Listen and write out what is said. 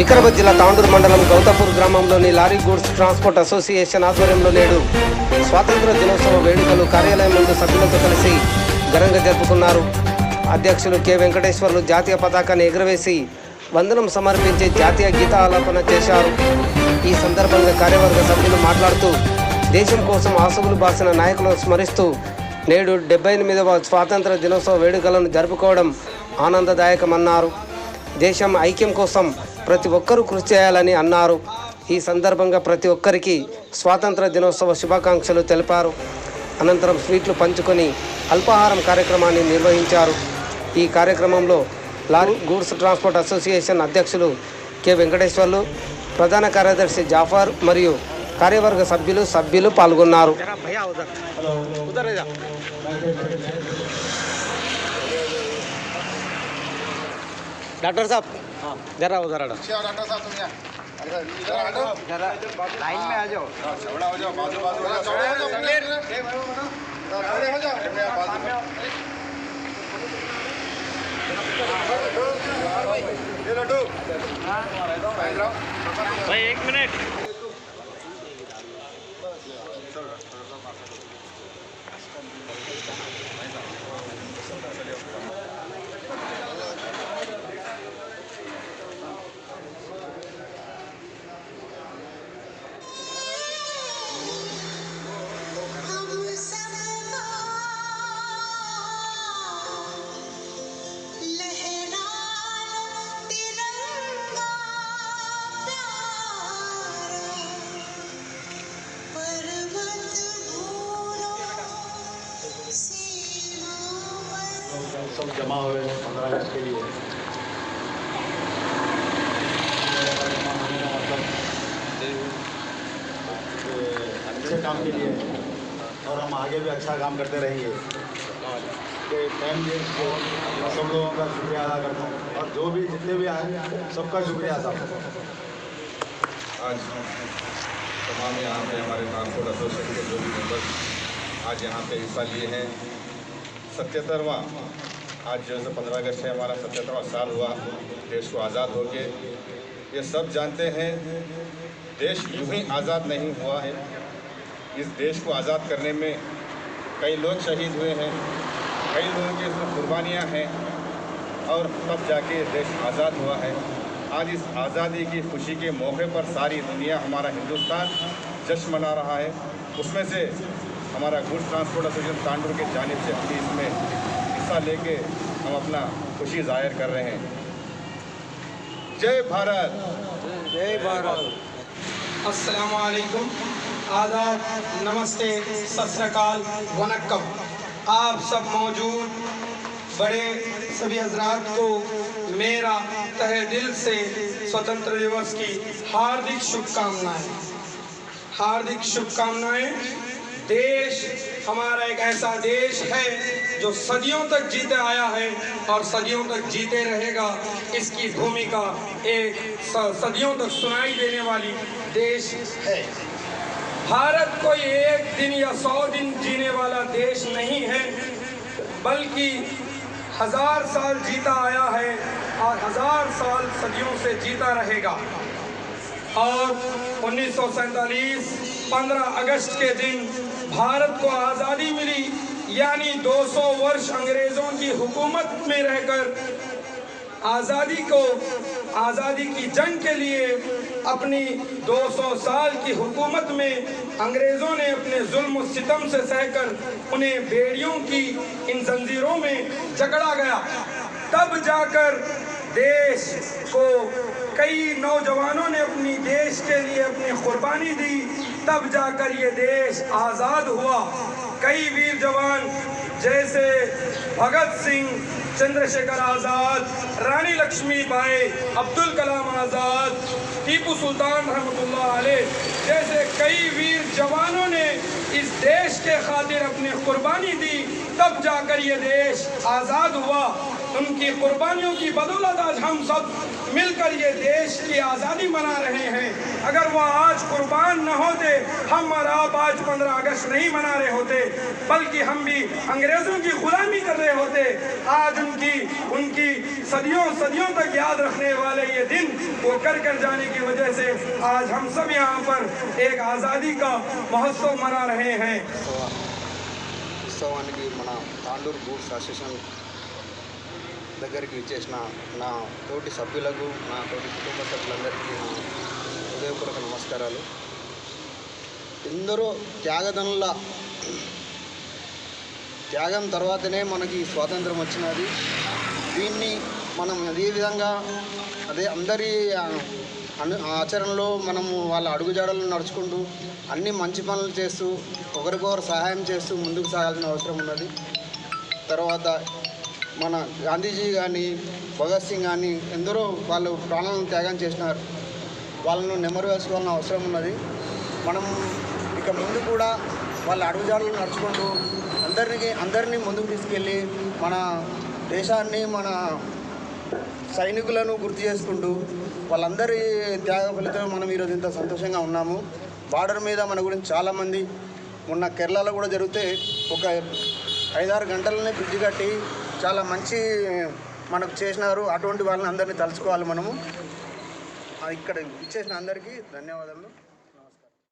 వికారాబాద్ జిల్లా తాండూరు మండలం గౌతపూర్ గ్రామంలోని లారీ గూడ్స్ ట్రాన్స్పోర్ట్ అసోసియేషన్ ఆధ్వర్యంలో నేడు స్వాతంత్ర దినోత్సవ వేడుకలు కార్యాలయం ముందు సభ్యులతో కలిసి ఘనంగా జరుపుకున్నారు. అధ్యక్షులు కె వెంకటేశ్వర్లు జాతీయ పతాకాన్ని ఎగురవేసి వందనం సమర్పించి జాతీయ గీత ఆలాపన చేశారు. ఈ సందర్భంగా కార్యవర్గ సభ్యులు మాట్లాడుతూ దేశం కోసం ఆసుగులు బాసిన నాయకులను స్మరిస్తూ నేడు డెబ్బై ఎనిమిదవ స్వాతంత్ర దినోత్సవ వేడుకలను జరుపుకోవడం ఆనందదాయకమన్నారు. దేశం ఐక్యం కోసం ప్రతి ఒక్కరూ కృషి చేయాలని అన్నారు. ఈ సందర్భంగా ప్రతి ఒక్కరికి స్వాతంత్ర దినోత్సవ శుభాకాంక్షలు తెలిపారు. అనంతరం స్వీట్లు పంచుకొని అల్పాహారం కార్యక్రమాన్ని నిర్వహించారు. ఈ కార్యక్రమంలో లారీ గూడ్స్ ట్రాన్స్పోర్ట్ అసోసియేషన్ అధ్యక్షులు కె. వెంకటేశ్వర్లు ప్రధాన కార్యదర్శి జాఫర్ మరియు కార్యవర్గ సభ్యులు సభ్యులు పాల్గొన్నారు डॉक्टर साहब जरा उधर हटो डॉक्टर साहब तुम यहाँ इधर हटो लाइन में आ जाओ चौड़ा हो जाओ बाजू बाजू हो जाओ चौड़े हो जाओ भाई एक सब जमा हुए हैं पंद्रह अगस्त के लिए मतलब अच्छे काम के लिए और हम आगे भी अच्छा काम करते रहेंगे के टाइम दिए मैं सब लोगों का शुक्रिया अदा करता हूँ और जो भी जितने भी आए सबका शुक्रिया अदा करता हूँ आज तमाम यहाँ पे हमारे ट्रांसपोर्ट एसोसिएशन के जो भी मेंबर्स आज यहाँ पे हिस्सा लिए हैं सत्तरवा आज जो है पंद्रह अगस्त है, हमारा सत्तरवा साल हुआ, देश को आज़ाद हो के। ये सब जानते हैं, देश यूँ ही आज़ाद नहीं हुआ है। इस देश को आज़ाद करने में कई लोग शहीद हुए हैं, कई लोगों की इसमें कुर्बानियाँ हैं और तब जाके देश आज़ाद हुआ है। आज इस आज़ादी की खुशी के मौके पर सारी दुनिया, हमारा हिंदुस्तान जश्न मना रहा है। उसमें से हमारा गुड्स ट्रांसपोर्ट एसोसिएशन तांडुर के जानिब से हम इसमें हिस्सा लेके हम अपना खुशी ज़ाहिर कर रहे हैं। जय भारत। जय भारत। अस्सलाम वालेकुम आदाब, नमस्ते सत श्रीकाल वनक्कम। आप सब मौजूद बड़े सभी हजरात को मेरा तहे दिल से स्वतंत्र दिवस की हार्दिक शुभकामनाएँ। हार्दिक शुभकामनाएँ। देश हमारा एक ऐसा देश है जो सदियों तक जीते आया है और सदियों तक जीते रहेगा। इसकी भूमिका एक सदियों तक सुनाई देने वाली देश है। भारत कोई एक दिन या सौ दिन जीने वाला देश नहीं है, बल्कि हज़ार साल जीता आया है और हज़ार साल सदियों से जीता रहेगा। और उन्नीस सौ सैंतालीस, पंद्रह अगस्त के दिन भारत को आज़ादी मिली, यानी 200 वर्ष अंग्रेज़ों की हुकूमत में रहकर आज़ादी को, आज़ादी की जंग के लिए अपनी 200 साल की हुकूमत में अंग्रेज़ों ने अपने जुल्म सितम से सहकर उन्हें बेड़ियों की, इन जंजीरों में जकड़ा गया। तब जाकर देश को कई नौजवानों ने अपनी देश के लिए अपनी कुर्बानी दी, तब जाकर ये देश आज़ाद हुआ। कई वीर जवान, जैसे भगत सिंह, चंद्रशेखर आज़ाद, रानी लक्ष्मीबाई, अब्दुल कलाम आज़ाद, टीपू सुल्तान रहमतुल्लाह जैसे कई वीर जवानों ने इस देश के खातिर अपनी कुर्बानी दी, तब जाकर ये देश आज़ाद हुआ। उनकी कुर्बानियों की बदौलत आज हम सब मिलकर ये देश की आज़ादी मना रहे हैं। अगर वह आज कुर्बान न होते, हम और आप आज पंद्रह अगस्त नहीं मना रहे होते, बल्कि हम भी अंग्रेज़ों की गुलामी कर रहे होते। आज उनकी उनकी सदियों सदियों तक याद रखने वाले ये दिन वो कर कर जाने की वजह से आज हम सब यहाँ पर एक आज़ादी का महोत्सव मना रहे हैं। ఉత్సవానికి మన తాండూరు గూడ్స్ అసోసియేషన్ దగ్గరికి ఇచ్చేసిన నా తోటి సభ్యులకు నా తోటి కుటుంబ సభ్యులందరికీ నా హృదయపూర్వక నమస్కారాలు. ఎందరో త్యాగదనుల త్యాగం తర్వాతనే మనకి స్వాతంత్రం వచ్చినది. దీన్ని మనం అదే విధంగా అదే అందరి ఆచరణలో మనము వాళ్ళ అడుగుజాడలు నడుచుకుంటూ అన్ని మంచి పనులు చేస్తూ ఒకరికొకరు సహాయం చేస్తూ ముందుకు సాగాల్సిన అవసరం ఉన్నది. తర్వాత మన గాంధీజీ కానీ భగత్ సింగ్ కానీ ఎందరో వాళ్ళు ప్రాణాలను త్యాగం చేసినారు. వాళ్ళను నెమరు వేసుకోవాల్సిన అవసరం ఉన్నది. మనం ఇక ముందు కూడా వాళ్ళ అడుగుజాడలు నడుచుకుంటూ అందరినీ అందరినీ ముందుకు తీసుకెళ్ళి మన దేశాన్ని మన సైనికులను గుర్తు చేసుకుంటూ వాళ్ళందరి త్యాగ ఫలితం మనం ఈరోజు ఇంత సంతోషంగా ఉన్నాము. బార్డర్ మీద మన గురించి చాలామంది మొన్న కేరళలో కూడా జరిగితే ఒక ఐదారు గంటలనే బ్రిడ్జ్ కట్టి చాలా మంచి మనకు చేసినారు. అటువంటి వాళ్ళని అందరినీ తలుచుకోవాలి మనము. ఇక్కడ ఇచ్చేసిన అందరికీ ధన్యవాదాలు